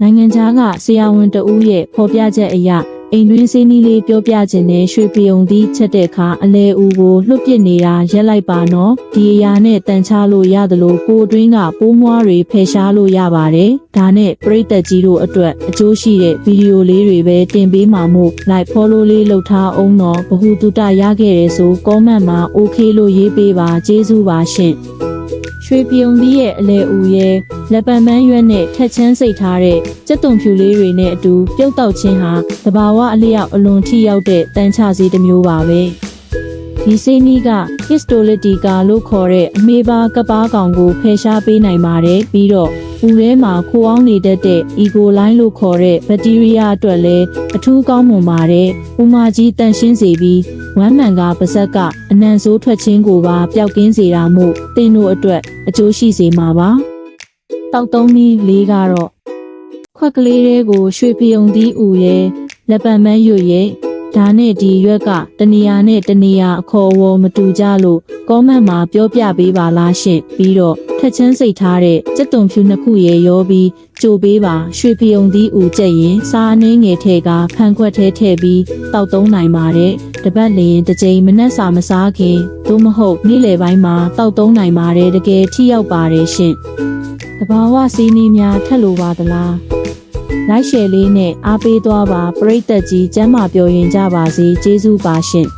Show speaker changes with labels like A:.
A: နိုင်ငံခြားကဆရာဝန်တဦးရဲ့ဖော်ပြချက်အရအိမ်တွင်းစင်းနီးလေးပြောပြခြင်းနဲ့ရွှေပြုံသီးချက်တဲ့အခါအလဲဦးကိုလွတ်ပစ်နေတာရက်လိုက်ပါနော်ဒီအရာနဲ့တန်ချလို့ရသလိုကိုယ်အတွင်းကပိုးမွားတွေဖယ်ရှားလို့ရပါတယ်ဒါနဲ့ပရိသတ်ကြီးတို့အတွက်အကျိုးရှိတဲ့ဗီဒီယိုလေးတွေပဲတင်ပေးမှာမို့ like follow လေးလုပ်ထားအောင်တော့ဘ ഹു တုတရခဲ့တယ်ဆို comment မှာ okay လို့ရေးပေးပါကျေးဇူးပါရှင့်ရွှေပြုံသီးရဲ့အလဲဦးရဲ့ လက်ပံမန်းရွက်နဲ့ထက်ချမ်းစိတ်ထားတဲ့စက်တုံဖြူလေးတွေနဲ့အတူပြုတ်တောက်ခြင်းဟာတဘာဝအလျောက်အလွန်ထိရောက်တဲ့တန်ချစီတစ်မျိုးပါပဲဒီစိနီးက histolytica လို့ခေါ်တဲ့အမေပါကပ်ပါကောင်ကိုဖယ်ရှားပေးနိုင်ပါတယ်ပြီးတော့ဦးထဲမှာခိုးအောင်နေတတ်တဲ့ ego line လို့ခေါ်တဲ့ဘက်တီးရီးယားအတွက်လည်းအထူးကောင်းမွန်ပါတယ်။ဥမာကြီးတန်ရှင်းစေပြီးဝမ်းမှန်ကပါဇက်ကအနံဆိုးထွက်ခြင်းကိုပါပျောက်ကင်းစေတာမို့တင်းတို့အတွက်အကျိုးရှိစေမှာပါ။ တောက်သုံးနည်းလေးကတော့ခွက်ကလေးတွေကိုရွှေဖယုံသီးဥရဲ့လက်ပံမန်းရွရဲ့ဒါနဲ့ဒီရွက်ကတနေရာနဲ့တနေရာအခေါ်အဝေါ်မတူကြလို့ကောမန့်မှာပြောပြပေးပါလားရှင့်ပြီးတော့ထက်ချမ်းစိတ်ထားတဲ့စက်တုံဖြူနှစ်ခုရဲ့ရောပြီးကြိုပေးပါရွှေဖယုံသီးဥကြက်ရင်စားအနှင်းငယ်ထဲကဖန်ခွက်ထဲထည့်ပြီးတောက်သုံးနိုင်ပါတယ်တပတ်လျင်တစ်ကြိမ်မနှက်စာမစားခင်သို့မဟုတ်နေ့လယ်ပိုင်းမှာတောက်သုံးနိုင်ပါတယ်တကယ်ထိရောက်ပါတယ်ရှင့် တဘာဝစီးနီးများထက်လိုပါသလားလိုက်ရှယ်လေးနဲ့အားပေးသွားပါပရိသတ်ကြီးကျမ်းမာပျော်ရင်ကြပါစေကျေးဇူးပါရှင့်